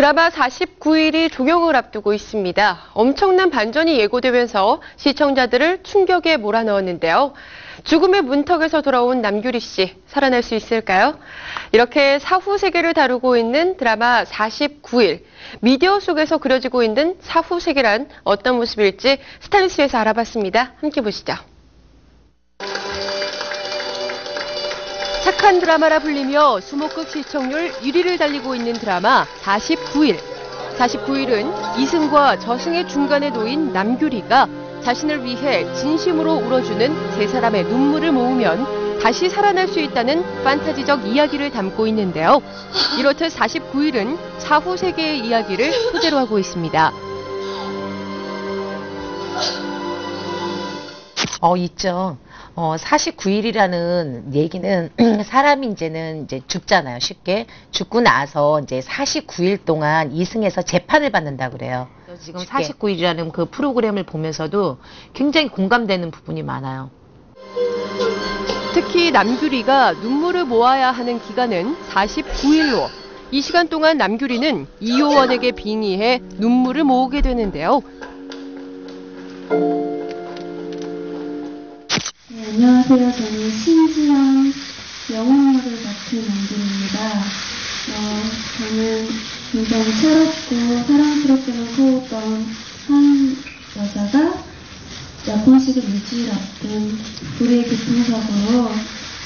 드라마 49일이 종영을 앞두고 있습니다. 엄청난 반전이 예고되면서 시청자들을 충격에 몰아넣었는데요. 죽음의 문턱에서 돌아온 남규리 씨, 살아날 수 있을까요? 이렇게 사후 세계를 다루고 있는 드라마 49일. 미디어 속에서 그려지고 있는 사후 세계란 어떤 모습일지 스타뉴스에서 알아봤습니다. 함께 보시죠. 착한 드라마라 불리며 수목극 시청률 1위를 달리고 있는 드라마 49일. 49일은 이승과 저승의 중간에 놓인 남규리가 자신을 위해 진심으로 울어주는 세 사람의 눈물을 모으면 다시 살아날 수 있다는 판타지적 이야기를 담고 있는데요. 이렇듯 49일은 사후 세계의 이야기를 소재로 하고 있습니다. 어, 있죠. 어, 49일이라는 얘기는 사람이 이제는 이제 죽잖아요. 쉽게. 죽고 나서 이제 49일 동안 이승에서 재판을 받는다 그래요. 지금 쉽게. 49일이라는 그 프로그램을 보면서도 굉장히 공감되는 부분이 많아요. 특히 남규리가 눈물을 모아야 하는 기간은 49일로. 이 시간 동안 남규리는 이효원에게 빙의해 눈물을 모으게 되는데요. 네, 안녕하세요. 저는 신지영 영혼역을 맡은 남들입니다. 어, 저는 굉장히 철없고 사랑스럽게만 커왔던 한 여자가 약혼식을 일주일 앞둔 불의 교통사고로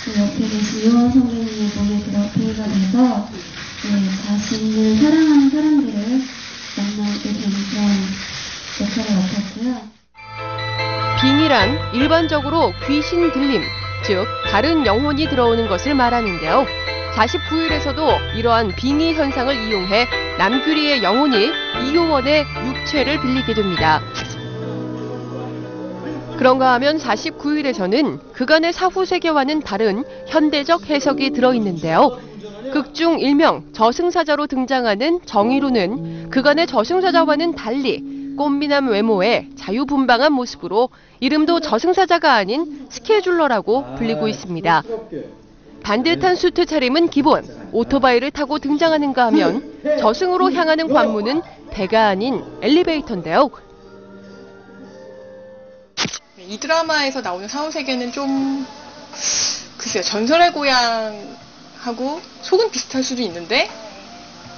그 옆에 계신 이호원 선배님의 몸에 그렇게가 돼서 네, 자신을 사랑하는 사람들을 빙이란 일반적으로 귀신 들림, 즉 다른 영혼이 들어오는 것을 말하는데요. 49일에서도 이러한 빙의 현상을 이용해 남규리의 영혼이 이효원의 육체를 빌리게 됩니다. 그런가 하면 49일에서는 그간의 사후 세계와는 다른 현대적 해석이 들어있는데요. 극중 일명 저승사자로 등장하는 정의로는 그간의 저승사자와는 달리 꽃미남 외모에 자유분방한 모습으로 이름도 저승사자가 아닌 스케줄러라고 불리고 있습니다. 반듯한 수트 차림은 기본, 오토바이를 타고 등장하는가 하면 저승으로 향하는 관문은 배가 아닌 엘리베이터인데요. 이 드라마에서 나오는 사후 세계는 좀 글쎄요 전설의 고향하고 속은 비슷할 수도 있는데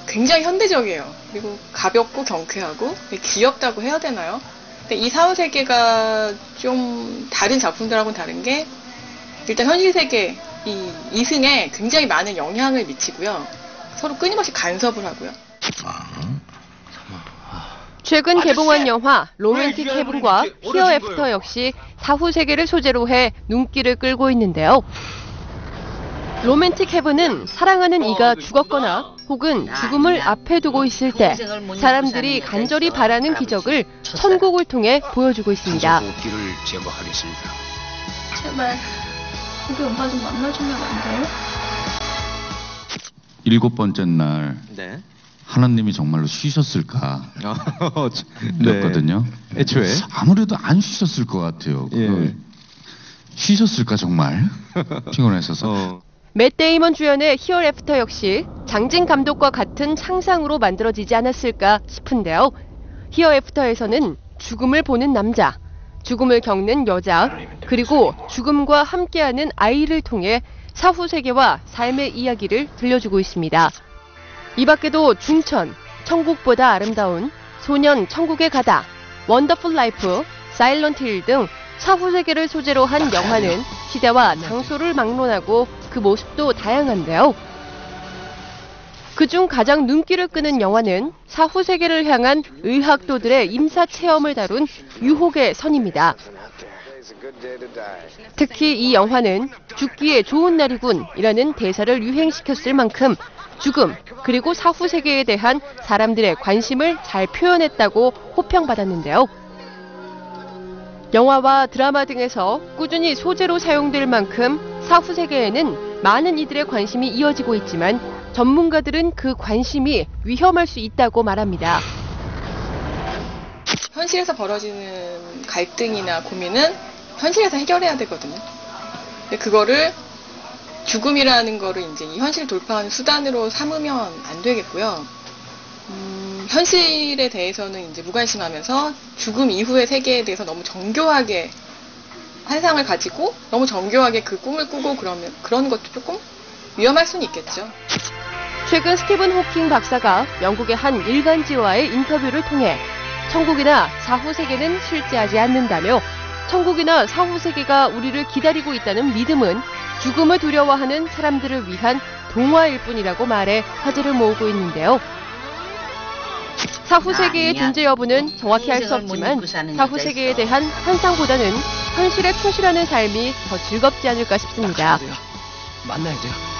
굉장히 현대적이에요. 그리고 가볍고 경쾌하고 귀엽다고 해야 되나요? 근데 이 사후 세계가 좀 다른 작품들하고는 다른 게 일단 현실 세계 이 이승에 굉장히 많은 영향을 미치고요. 서로 끊임없이 간섭을 하고요. 최근 개봉한 영화 로맨틱 헤븐과 히어 애프터 역시 사후 세계를 소재로 해 눈길을 끌고 있는데요. 로맨틱 헤븐은 사랑하는 이가 죽었거나 혹은 죽음을 앞에 두고 있을 때 사람들이 간절히 바라는 기적을 천국을 통해 보여주고 있습니다. 제거하겠습니다. 제발 우리 엄마 좀 만나주면 안 돼요? 일곱 번째 날 네. 하나님이 정말로 쉬셨을까 어, 저- 그랬거든요. 네. 애초에. 아무래도 안 쉬셨을 것 같아요. 예. 그 쉬셨을까 정말 피곤했어서. 어. 맷 데이먼 주연의 히어 애프터 역시 장진 감독과 같은 상상으로 만들어지지 않았을까 싶은데요. 히어 애프터에서는 죽음을 보는 남자, 죽음을 겪는 여자, 그리고 죽음과 함께하는 아이를 통해 사후 세계와 삶의 이야기를 들려주고 있습니다. 이 밖에도 중천, 천국보다 아름다운, 소년 천국에 가다, 원더풀 라이프, 사일런트 힐 등 사후 세계를 소재로 한 영화는 시대와 장소를 막론하고 그 모습도 다양한데요. 그중 가장 눈길을 끄는 영화는 사후 세계를 향한 의학도들의 임사 체험을 다룬 유혹의 선입니다. 특히 이 영화는 죽기에 좋은 날이군이라는 대사를 유행시켰을 만큼 죽음 그리고 사후 세계에 대한 사람들의 관심을 잘 표현했다고 호평받았는데요. 영화와 드라마 등에서 꾸준히 소재로 사용될 만큼 사후 세계에는 많은 이들의 관심이 이어지고 있지만 전문가들은 그 관심이 위험할 수 있다고 말합니다. 현실에서 벌어지는 갈등이나 고민은 현실에서 해결해야 되거든요. 근데 그거를 죽음이라는 거를 이제 이 현실을 돌파하는 수단으로 삼으면 안 되겠고요. 음, 현실에 대해서는 이제 무관심하면서 죽음 이후의 세계에 대해서 너무 정교하게 환상을 가지고 너무 정교하게 그 꿈을 꾸고 그러면 그런 것도 조금 위험할 수는 있겠죠. 최근 스티븐 호킹 박사가 영국의 한 일간지와의 인터뷰를 통해 천국이나 사후 세계는 실제하지 않는다며 천국이나 사후 세계가 우리를 기다리고 있다는 믿음은 죽음을 두려워하는 사람들을 위한 동화일 뿐이라고 말해 화제를 모으고 있는데요. 사후 세계의. 존재 여부는 정확히 알 수 없지만 사후 세계에. 대한 환상보다는 현실에 충실하는 삶이 더 즐겁지 않을까 싶습니다. 만나야 돼요. 만나야 돼요.